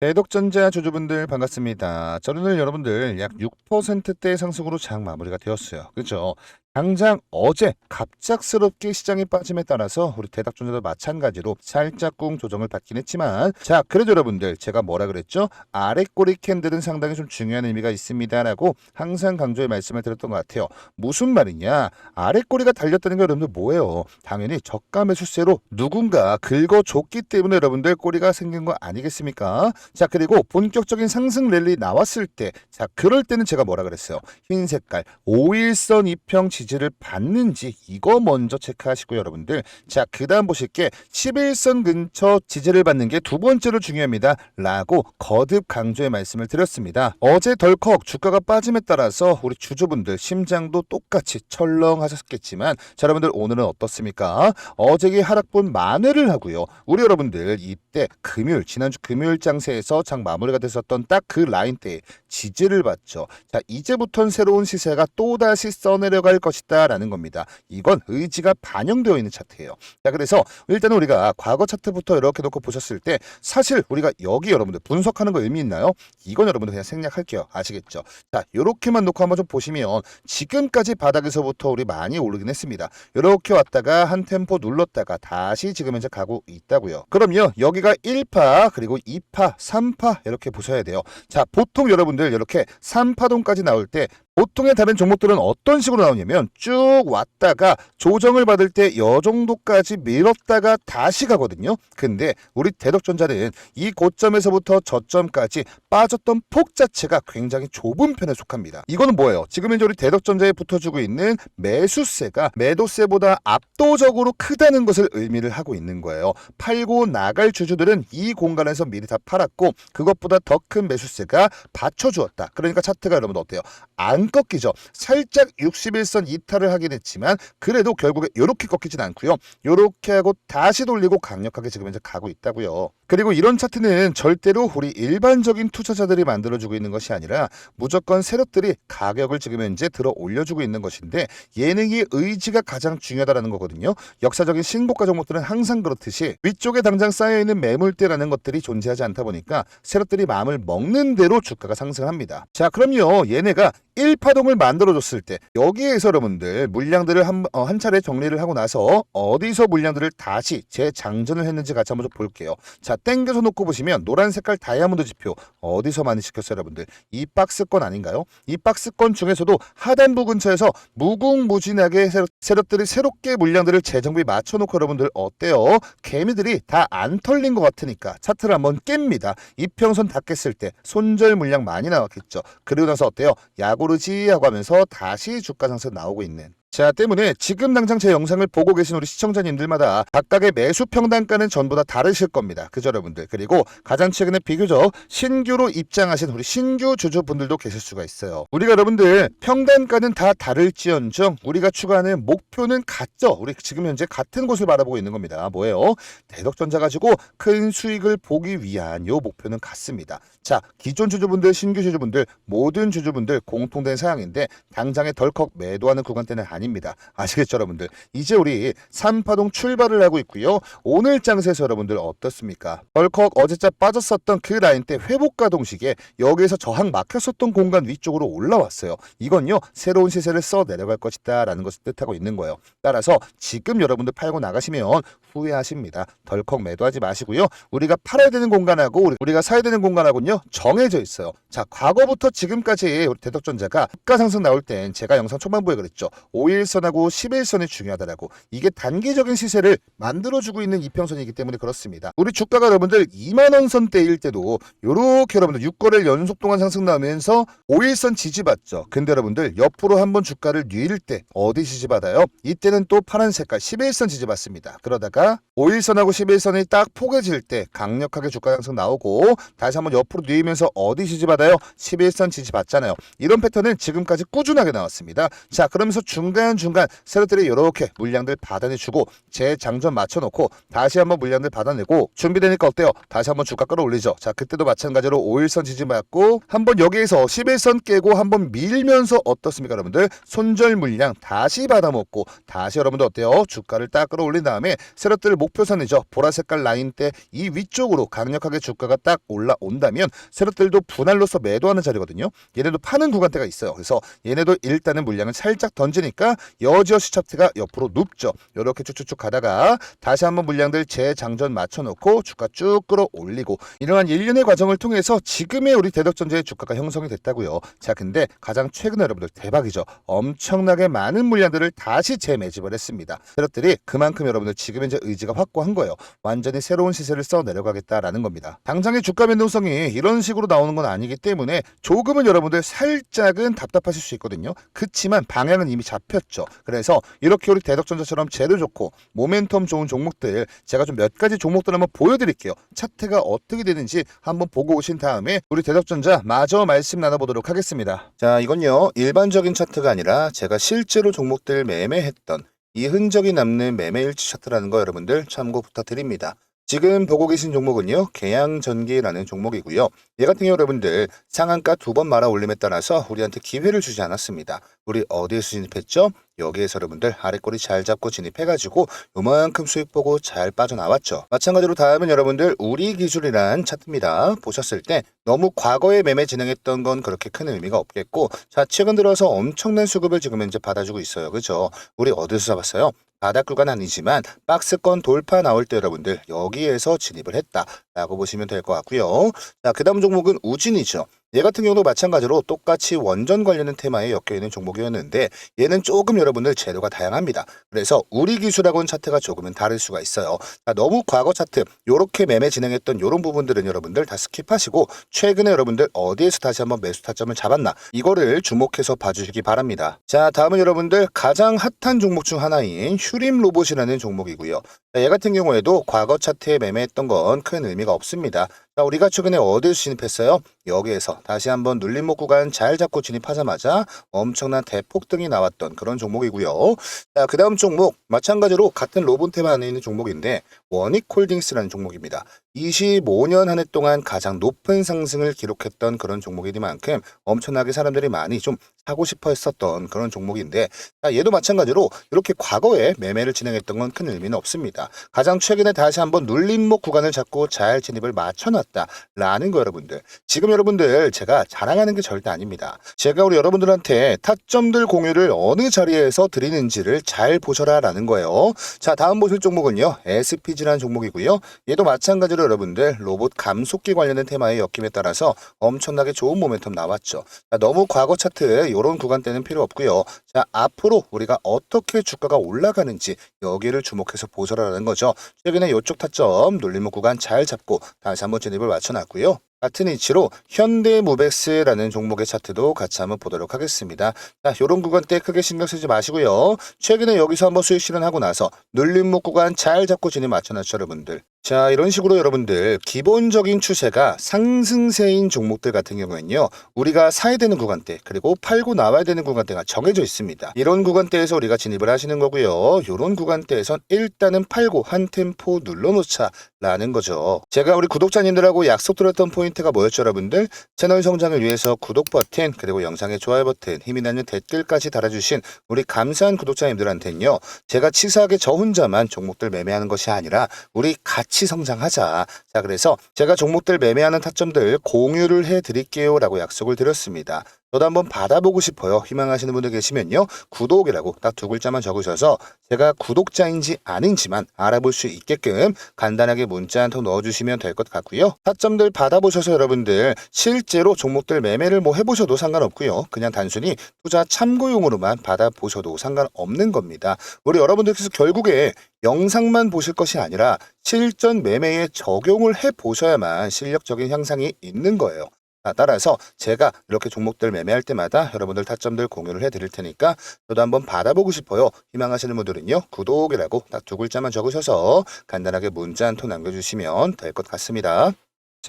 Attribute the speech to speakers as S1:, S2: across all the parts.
S1: 대독전자 주주분들 반갑습니다. 저는 오늘 여러분들 약 6%대 상승으로 장 마무리가 되었어요. 그렇죠? 당장 어제 갑작스럽게 시장이 빠짐에 따라서 우리 대닥전자도 마찬가지로 살짝쿵 조정을 받긴 했지만 자 그래도 여러분들 제가 뭐라 그랬죠? 아래 꼬리 캔들은 상당히 좀 중요한 의미가 있습니다라고 항상 강조의 말씀을 드렸던 것 같아요. 무슨 말이냐? 아래 꼬리가 달렸다는 게 여러분들 뭐예요? 당연히 저가 매수세로 누군가 긁어줬기 때문에 여러분들 꼬리가 생긴 거 아니겠습니까? 자 그리고 본격적인 상승 랠리 나왔을 때 자 그럴 때는 제가 뭐라 그랬어요? 흰 색깔 5일선 이평 지지 를 받는지 이거 먼저 체크하시고 여러분들. 자 그다음 보실 게 11선 근처 지지를 받는 게 두 번째로 중요합니다. 라고 거듭 강조의 말씀을 드렸습니다. 어제 덜컥 주가가 빠짐에 따라서 우리 주주분들 심장도 똑같이 철렁하셨겠지만 자 여러분들 오늘은 어떻습니까? 어제의 하락분 만회를 하고요. 우리 여러분들 이때 금요일 지난주 금요일 장세에서 장 마무리가 됐었던 딱 그 라인대에 지지를 받죠. 자 이제부터는 새로운 시세가 또다시 써내려갈 것이 다라는 겁니다. 이건 의지가 반영되어 있는 차트예요. 자 그래서 일단은 우리가 과거 차트부터 이렇게 놓고 보셨을 때 사실 우리가 여기 여러분들 분석하는 거 의미 있나요? 이건 여러분들 그냥 생략할게요. 아시겠죠? 자 이렇게만 놓고 한번 좀 보시면 지금까지 바닥에서부터 우리 많이 오르긴 했습니다. 이렇게 왔다가 한 템포 눌렀다가 다시 지금 현재 가고 있다고요. 그럼요 여기가 1파 그리고 2파 3파 이렇게 보셔야 돼요. 자 보통 여러분들 이렇게 3파동까지 나올 때 보통의 다른 종목들은 어떤 식으로 나오냐면 쭉 왔다가 조정을 받을 때 요 정도까지 밀었다가 다시 가거든요. 근데 우리 대덕전자는 이 고점에서부터 저점까지 빠졌던 폭 자체가 굉장히 좁은 편에 속합니다. 이거는 뭐예요? 지금 현재 우리 대덕전자에 붙어주고 있는 매수세가 매도세보다 압도적으로 크다는 것을 의미를 하고 있는 거예요. 팔고 나갈 주주들은 이 공간에서 미리 다 팔았고 그것보다 더 큰 매수세가 받쳐주었다. 그러니까 차트가 여러분 어때요? 안 꺾이죠. 살짝 61선 이탈을 하긴 했지만 그래도 결국에 이렇게 꺾이진 않고요. 이렇게 하고 다시 돌리고 강력하게 지금 현재 가고 있다고요. 그리고 이런 차트는 절대로 우리 일반적인 투자자들이 만들어주고 있는 것이 아니라 무조건 세력들이 가격을 지금 현재 들어 올려주고 있는 것인데 예능의 의지가 가장 중요하다는 거거든요. 역사적인 신고가 종목들은 항상 그렇듯이 위쪽에 당장 쌓여있는 매물대라는 것들이 존재하지 않다 보니까 세력들이 마음을 먹는 대로 주가가 상승합니다. 자 그럼요 얘네가 1파동을 만들어줬을 때 여기에서 여러분들 물량들을 한, 어, 한 차례 정리를 하고 나서 어디서 물량들을 다시 재장전을 했는지 같이 한번 좀 볼게요. 자 땡겨서 놓고 보시면 노란 색깔 다이아몬드 지표 어디서 많이 시켰어요 여러분들 이 박스권 아닌가요? 이 박스권 중에서도 하단부 근처에서 무궁무진하게 세력, 세력들이 새롭게 물량들을 재정비 맞춰놓고 여러분들 어때요? 개미들이 다 안 털린 것 같으니까 차트를 한번 깹니다. 이평선 다 깼을 때 손절 물량 많이 나왔겠죠. 그리고 나서 어때요? 야구 르지 하고 하면서 다시 주가 상승 나오고 있는 자 때문에 지금 당장 제 영상을 보고 계신 우리 시청자님들마다 각각의 매수 평단가는 전부 다 다르실 겁니다. 그죠 여러분들 그리고 가장 최근에 비교적 신규로 입장하신 우리 신규 주주분들도 계실 수가 있어요. 우리가 여러분들 평단가는 다 다를지언정 우리가 추구하는 목표는 같죠. 우리 지금 현재 같은 곳을 바라보고 있는 겁니다. 뭐예요? 대덕전자 가지고 큰 수익을 보기 위한 요 목표는 같습니다. 자 기존 주주분들 신규 주주분들 모든 주주분들 공통된 사양인데 당장에 덜컥 매도하는 구간대는 아닙니다. 아시겠죠, 여러분들? 이제 우리 3파동 출발을 하고 있고요. 오늘 장세에서 여러분들 어떻습니까? 덜컥 어제자 빠졌었던 그 라인 때 회복과 동시에 여기에서 저항 막혔었던 공간 위쪽으로 올라왔어요. 이건요, 새로운 시세를 써 내려갈 것이다 라는 것을 뜻하고 있는 거예요. 따라서 지금 여러분들 팔고 나가시면 후회하십니다. 덜컥 매도하지 마시고요. 우리가 팔아야 되는 공간하고 우리- 우리가 사야 되는 공간하고는요, 정해져 있어요. 자, 과거부터 지금까지 우리 대덕전자가 주가 상승 나올 땐 제가 영상 초반부에 그랬죠. 5일선하고 11선이 중요하다라고. 이게 단기적인 시세를 만들어주고 있는 이평선이기 때문에 그렇습니다. 우리 주가가 여러분들 2만원 선대일 때도 요렇게 여러분들 6거래일 연속 동안 상승 나오면서 5일선 지지받죠. 근데 여러분들 옆으로 한번 주가를 뉘일 때 어디 지지받아요? 이때는 또 파란 색깔 11선 지지받습니다. 그러다가 5일선하고 11선이 딱 포개질 때 강력하게 주가 상승 나오고 다시 한번 옆으로 뉘면서 어디 지지받아요? 11선 지지받잖아요. 이런 패턴은 지금까지 꾸준하게 나왔습니다. 자 그러면서 중간 중간중간 세력들이 이렇게 물량들 받아내주고 재장전 맞춰놓고 다시 한번 물량들 받아내고 준비되니까 어때요? 다시 한번 주가 끌어올리죠. 자 그때도 마찬가지로 5일선 지지 맞고 한번 여기에서 11선 깨고 한번 밀면서 어떻습니까 여러분들? 손절 물량 다시 받아먹고 다시 여러분들 어때요? 주가를 딱 끌어올린 다음에 세력들 목표선이죠. 보라색깔 라인대 이 위쪽으로 강력하게 주가가 딱 올라온다면 세력들도 분할로서 매도하는 자리거든요. 얘네도 파는 구간대가 있어요. 그래서 얘네도 일단은 물량을 살짝 던지니까 여지없이 차트가 옆으로 눕죠. 이렇게 쭉쭉쭉 가다가 다시 한번 물량들 재장전 맞춰놓고 주가 쭉 끌어올리고 이러한 일련의 과정을 통해서 지금의 우리 대덕전자의 주가가 형성이 됐다고요. 자 근데 가장 최근에 여러분들 대박이죠. 엄청나게 많은 물량들을 다시 재매집을 했습니다. 세력들이 그만큼 여러분들 지금 현재 의지가 확고한 거예요. 완전히 새로운 시세를 써 내려가겠다라는 겁니다. 당장의 주가 변동성이 이런 식으로 나오는 건 아니기 때문에 조금은 여러분들 살짝은 답답하실 수 있거든요. 그치만 방향은 이미 잡 혔죠. 그래서 이렇게 우리 대덕전자처럼 재료 좋고 모멘텀 좋은 종목들 제가 좀 몇 가지 종목들 한번 보여드릴게요. 차트가 어떻게 되는지 한번 보고 오신 다음에 우리 대덕전자 마저 말씀 나눠보도록 하겠습니다. 자 이건요 일반적인 차트가 아니라 제가 실제로 종목들 매매했던 이 흔적이 남는 매매일치 차트라는 거 여러분들 참고 부탁드립니다. 지금 보고 계신 종목은요, 계양전기라는 종목이고요. 얘 같은 경우 여러분들 상한가 두 번 말아 올림에 따라서 우리한테 기회를 주지 않았습니다. 우리 어디에서 진입했죠? 여기에서 여러분들 아래꼬리 잘 잡고 진입해가지고 요만큼 수익 보고 잘 빠져나왔죠. 마찬가지로 다음은 여러분들 우리 기술이란 차트입니다. 보셨을 때 너무 과거에 매매 진행했던 건 그렇게 큰 의미가 없겠고 자 최근 들어서 엄청난 수급을 지금 현재 받아주고 있어요. 그죠? 우리 어디서 잡았어요? 바닥 구간 아니지만 박스권 돌파 나올 때 여러분들 여기에서 진입을 했다라고 보시면 될 것 같고요. 자, 그 다음 종목은 우진이죠. 얘 같은 경우도 마찬가지로 똑같이 원전 관련된 테마에 엮여 있는 종목이었는데 얘는 조금 여러분들 재료가 다양합니다. 그래서 우리 기술하고는 차트가 조금은 다를 수가 있어요. 자, 너무 과거 차트 요렇게 매매 진행했던 요런 부분들은 여러분들 다 스킵하시고 최근에 여러분들 어디에서 다시 한번 매수 타점을 잡았나 이거를 주목해서 봐주시기 바랍니다. 자 다음은 여러분들 가장 핫한 종목 중 하나인 휴림 로봇이라는 종목이고요. 자, 얘 같은 경우에도 과거 차트에 매매했던 건 큰 의미가 없습니다. 자, 우리가 최근에 어디서 진입했어요? 여기에서 다시 한번 눌림목 구간 잘 잡고 진입하자마자 엄청난 대폭등이 나왔던 그런 종목이고요. 자, 그 다음 종목 마찬가지로 같은 로봇테마 안에 있는 종목인데 원익홀딩스라는 종목입니다. 25년 한 해 동안 가장 높은 상승을 기록했던 그런 종목이니만큼 엄청나게 사람들이 많이 좀 사고 싶어 했었던 그런 종목인데 자, 얘도 마찬가지로 이렇게 과거에 매매를 진행했던 건 큰 의미는 없습니다. 가장 최근에 다시 한번 눌림목 구간을 잡고 잘 진입을 맞춰놨다라는 거 여러분들. 지금 여러분들 제가 자랑하는 게 절대 아닙니다. 제가 우리 여러분들한테 타점들 공유를 어느 자리에서 드리는지를 잘 보셔라라는 거예요. 자 다음 보실 종목은요 SPG라는 종목이고요. 얘도 마찬가지로 여러분들 로봇 감속기 관련된 테마의 엮임에 따라서 엄청나게 좋은 모멘텀 나왔죠. 자, 너무 과거 차트 이런 구간대는 필요 없고요. 자 앞으로 우리가 어떻게 주가가 올라가는지 여기를 주목해서 보셔라라는 거죠. 최근에 이쪽 타점 눌림목 구간 잘 잡고 다시 한번 진입을 맞춰놨고요. 같은 위치로 현대무백스라는 종목의 차트도 같이 한번 보도록 하겠습니다. 자, 요런 구간대 크게 신경 쓰지 마시고요. 최근에 여기서 한번 수익 실현하고 나서 눌림목 구간 잘 잡고 진입 맞춰놨죠, 여러분들. 자, 이런 식으로 여러분들 기본적인 추세가 상승세인 종목들 같은 경우에는요. 우리가 사야 되는 구간대 그리고 팔고 나와야 되는 구간대가 정해져 있습니다. 이런 구간대에서 우리가 진입을 하시는 거고요. 이런 구간대에선 일단은 팔고 한 템포 눌러놓자라는 거죠. 제가 우리 구독자님들하고 약속드렸던 포인트 가 뭐였죠, 여러분들? 채널 성장을 위해서 구독 버튼 그리고 영상의 좋아요 버튼 힘이 나는 댓글까지 달아주신 우리 감사한 구독자님들한테는요. 제가 치사하게 저 혼자만 종목들 매매하는 것이 아니라 우리 같이 성장하자. 자, 그래서 제가 종목들 매매하는 타점들 공유를 해드릴게요 라고 약속을 드렸습니다. 저도 한번 받아보고 싶어요. 희망하시는 분들 계시면요. 구독이라고 딱 두 글자만 적으셔서 제가 구독자인지 아닌지만 알아볼 수 있게끔 간단하게 문자 한 통 넣어주시면 될 것 같고요. 타점들 받아보셔서 여러분들 실제로 종목들 매매를 뭐 해보셔도 상관없고요. 그냥 단순히 투자 참고용으로만 받아보셔도 상관없는 겁니다. 우리 여러분들께서 결국에 영상만 보실 것이 아니라 실전 매매에 적용을 해 보셔야만 실력적인 향상이 있는 거예요. 아, 따라서 제가 이렇게 종목들 매매할 때마다 여러분들 타점들 공유를 해드릴 테니까 저도 한번 받아보고 싶어요. 희망하시는 분들은요. 구독이라고 딱 두 글자만 적으셔서 간단하게 문자 한 통 남겨주시면 될 것 같습니다.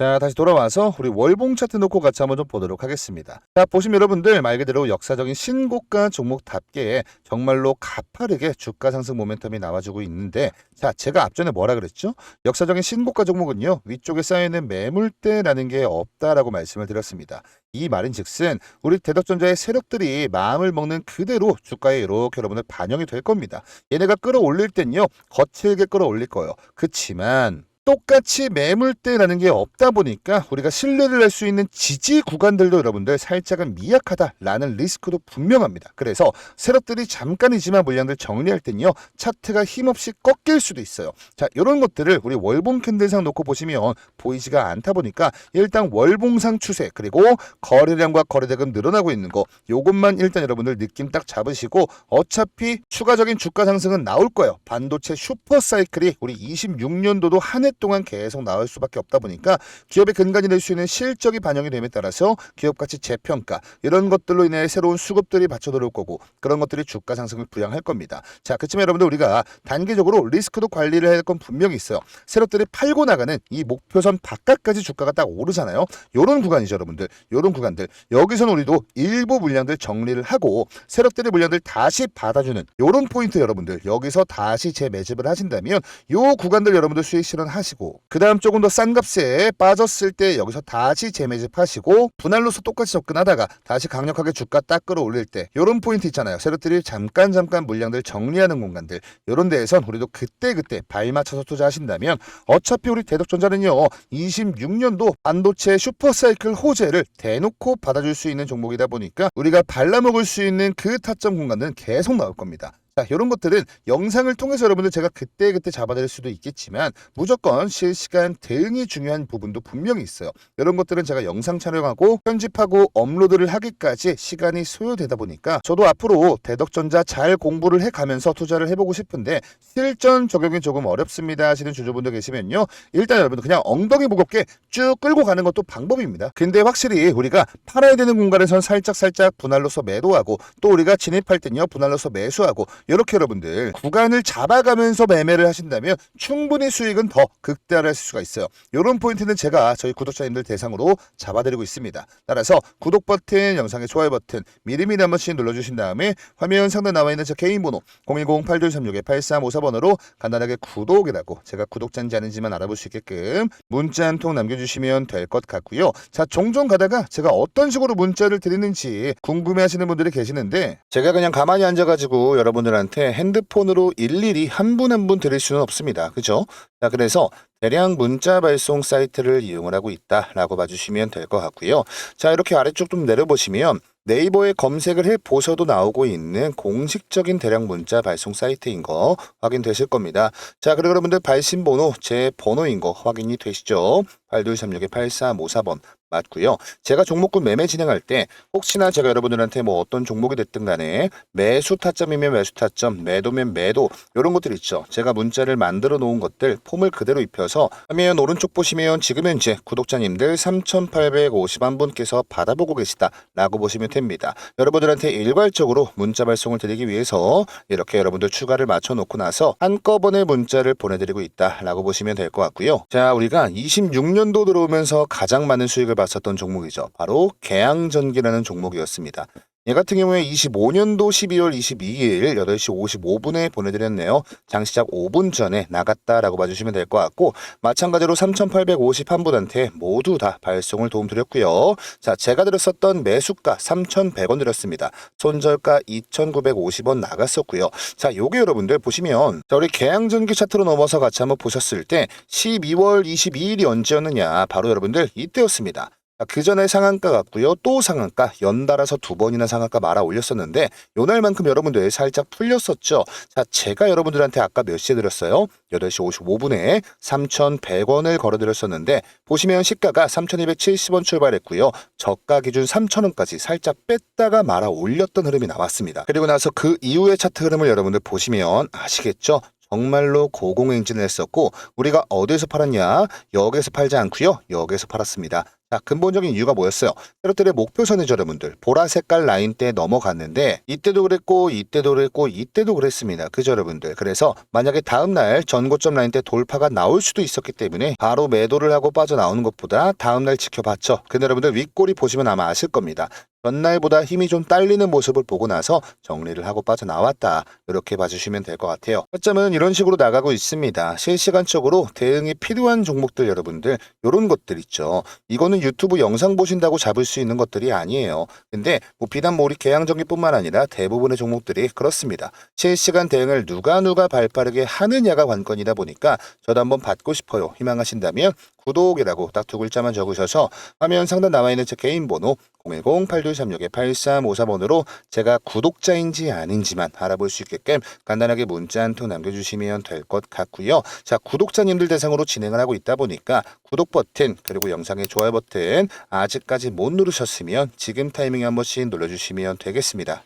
S1: 자, 다시 돌아와서 우리 월봉 차트 놓고 같이 한번 좀 보도록 하겠습니다. 자, 보시면 여러분들 말 그대로 역사적인 신고가 종목답게 정말로 가파르게 주가 상승 모멘텀이 나와주고 있는데 자, 제가 앞전에 뭐라 그랬죠? 역사적인 신고가 종목은요. 위쪽에 쌓여있는 매물대라는 게 없다라고 말씀을 드렸습니다. 이 말인 즉슨 우리 대덕전자의 세력들이 마음을 먹는 그대로 주가에 이렇게 여러분들 반영이 될 겁니다. 얘네가 끌어올릴 땐요. 거칠게 끌어올릴 거예요. 그치만 똑같이 매물대라는 게 없다 보니까 우리가 신뢰를 할 수 있는 지지 구간들도 여러분들 살짝은 미약하다라는 리스크도 분명합니다. 그래서 세력들이 잠깐이지만 물량들 정리할 땐요 차트가 힘없이 꺾일 수도 있어요. 자 이런 것들을 우리 월봉 캔들상 놓고 보시면 보이지가 않다 보니까 일단 월봉상 추세 그리고 거래량과 거래대금 늘어나고 있는 거 요것만 일단 여러분들 느낌 딱 잡으시고 어차피 추가적인 주가 상승은 나올 거예요. 반도체 슈퍼 사이클이 우리 26년도도 한 해 동안 계속 나올 수밖에 없다 보니까 기업의 근간이 될 수 있는 실적이 반영이 됨에 따라서 기업 가치 재평가 이런 것들로 인해 새로운 수급들이 받쳐 들어올 거고 그런 것들이 주가 상승을 부양할 겁니다. 자, 그렇지만 여러분들 우리가 단계적으로 리스크도 관리를 해야 할 건 분명히 있어요. 세력들이 팔고 나가는 이 목표선 바깥까지 주가가 딱 오르잖아요. 요런 구간이죠, 여러분들. 요런 구간들. 여기서는 우리도 일부 물량들 정리를 하고 세력들의 물량들 다시 받아주는 요런 포인트 여러분들. 여기서 다시 재매집을 하신다면 요 구간들 여러분들 수익 실현 하 시고 그 다음 조금 더 싼 값에 빠졌을 때 여기서 다시 재매집하시고 분할로서 똑같이 접근하다가 다시 강력하게 주가 딱 끌어올릴 때 요런 포인트 있잖아요. 세력들이 잠깐 잠깐 물량들 정리하는 공간들 요런 데에선 우리도 그때 그때 발 맞춰서 투자하신다면 어차피 우리 대덕전자는요 26년도 반도체 슈퍼사이클 호재를 대놓고 받아줄 수 있는 종목이다 보니까 우리가 발라먹을 수 있는 그 타점 공간은 계속 나올 겁니다. 자, 이런 것들은 영상을 통해서 여러분들 제가 그때 그때 잡아드릴 수도 있겠지만 무조건 실시간 대응이 중요한 부분도 분명히 있어요. 이런 것들은 제가 영상 촬영하고 편집하고 업로드를 하기까지 시간이 소요되다 보니까 저도 앞으로 대덕전자 잘 공부를 해가면서 투자를 해보고 싶은데 실전 적용이 조금 어렵습니다 하시는 주주분들 계시면요. 일단 여러분들 그냥 엉덩이 무겁게 쭉 끌고 가는 것도 방법입니다. 근데 확실히 우리가 팔아야 되는 공간에선 살짝살짝 분할로서 매도하고 또 우리가 진입할 땐요 분할로서 매수하고 이렇게 여러분들 구간을 잡아가면서 매매를 하신다면 충분히 수익은 더 극대화할 수가 있어요. 이런 포인트는 제가 저희 구독자님들 대상으로 잡아드리고 있습니다. 따라서 구독 버튼, 영상의 좋아요 버튼 미리미리 한 번씩 눌러주신 다음에 화면 상단 나와 있는 제 개인 번호 010-8236-8354번으로 간단하게 구독이라고 제가 구독자인지 아닌지만 알아볼 수 있게끔 문자 한 통 남겨주시면 될 것 같고요. 자 종종 가다가 제가 어떤 식으로 문자를 드리는지 궁금해하시는 분들이 계시는데 제가 그냥 가만히 앉아가지고 여러분들 한테 핸드폰으로 일일이 한분 한 분 드릴 수는 없습니다. 그죠? 자 그래서 대량 문자 발송 사이트를 이용을 하고 있다라고 봐주시면 될 것 같고요. 자 이렇게 아래쪽 좀 내려보시면 네이버에 검색을 해 보셔도 나오고 있는 공식적인 대량 문자 발송 사이트인 거 확인되실 겁니다. 자 그리고 여러분들 발신 번호 제 번호인 거 확인이 되시죠? 8236-8354번 맞고요. 제가 종목군 매매 진행할 때 혹시나 제가 여러분들한테 뭐 어떤 종목이 됐든 간에 매수 타점이면 매수 타점, 매도면 매도 이런 것들 있죠. 제가 문자를 만들어 놓은 것들 폼을 그대로 입혀서 화면 오른쪽 보시면 지금 현재 구독자님들 3,851 분께서 받아보고 계시다라고 보시면 됩니다. 여러분들한테 일괄적으로 문자 발송을 드리기 위해서 이렇게 여러분들 추가를 맞춰 놓고 나서 한꺼번에 문자를 보내드리고 있다라고 보시면 될 것 같고요. 자, 우리가 26년도 들어오면서 가장 많은 수익을 봤었던 종목이죠. 바로 개항전기라는 종목이었습니다. 얘 같은 경우에 25년도 12월 22일 8시 55분에 보내드렸네요. 장 시작 5분 전에 나갔다라고 봐주시면 될 것 같고 마찬가지로 3,851분한테 모두 다 발송을 도움드렸고요. 자, 제가 드렸었던 매수가 3,100원 드렸습니다. 손절가 2,950원 나갔었고요. 자, 요게 여러분들 보시면 자, 우리 개항전기 차트로 넘어서 같이 한번 보셨을 때 12월 22일이 언제였느냐 바로 여러분들 이때였습니다. 그 전에 상한가 같고요. 또 상한가 연달아서 두 번이나 상한가 말아 올렸었는데 요날만큼 여러분들 살짝 풀렸었죠. 자, 제가 여러분들한테 아까 몇 시에 드렸어요? 8시 55분에 3,100원을 걸어 드렸었는데 보시면 시가가 3,270원 출발했고요. 저가 기준 3,000원까지 살짝 뺐다가 말아 올렸던 흐름이 나왔습니다. 그리고 나서 그 이후의 차트 흐름을 여러분들 보시면 아시겠죠? 정말로 고공행진을 했었고 우리가 어디에서 팔았냐? 여기에서 팔지 않고요. 여기에서 팔았습니다. 자, 근본적인 이유가 뭐였어요? 세로텔의 목표선이죠, 여러분들. 보라 색깔 라인대 넘어갔는데 이때도 그랬고 이때도 그랬고 이때도 그랬습니다. 그죠, 여러분들. 그래서 만약에 다음 날 전고점 라인대 돌파가 나올 수도 있었기 때문에 바로 매도를 하고 빠져나오는 것보다 다음 날 지켜봤죠. 근데 여러분들 윗꼬리 보시면 아마 아실 겁니다. 전날보다 힘이 좀 딸리는 모습을 보고 나서 정리를 하고 빠져나왔다. 이렇게 봐주시면 될 것 같아요. 허점은 이런 식으로 나가고 있습니다. 실시간적으로 대응이 필요한 종목들 여러분들 이런 것들 있죠. 이거는 유튜브 영상 보신다고 잡을 수 있는 것들이 아니에요. 근데 뭐 비단 뭐 우리 개항전기뿐만 아니라 대부분의 종목들이 그렇습니다. 실시간 대응을 누가 누가 발빠르게 하느냐가 관건이다 보니까 저도 한번 받고 싶어요. 희망하신다면 구독이라고 딱 두 글자만 적으셔서 화면 상단 나와 있는 제 개인 번호 010-8236-8353번으로 제가 구독자인지 아닌지만 알아볼 수 있게끔 간단하게 문자 한 통 남겨주시면 될 것 같고요. 자, 구독자님들 대상으로 진행을 하고 있다 보니까 구독 버튼 그리고 영상의 좋아요 버튼 아직까지 못 누르셨으면 지금 타이밍에 한 번씩 눌러주시면 되겠습니다.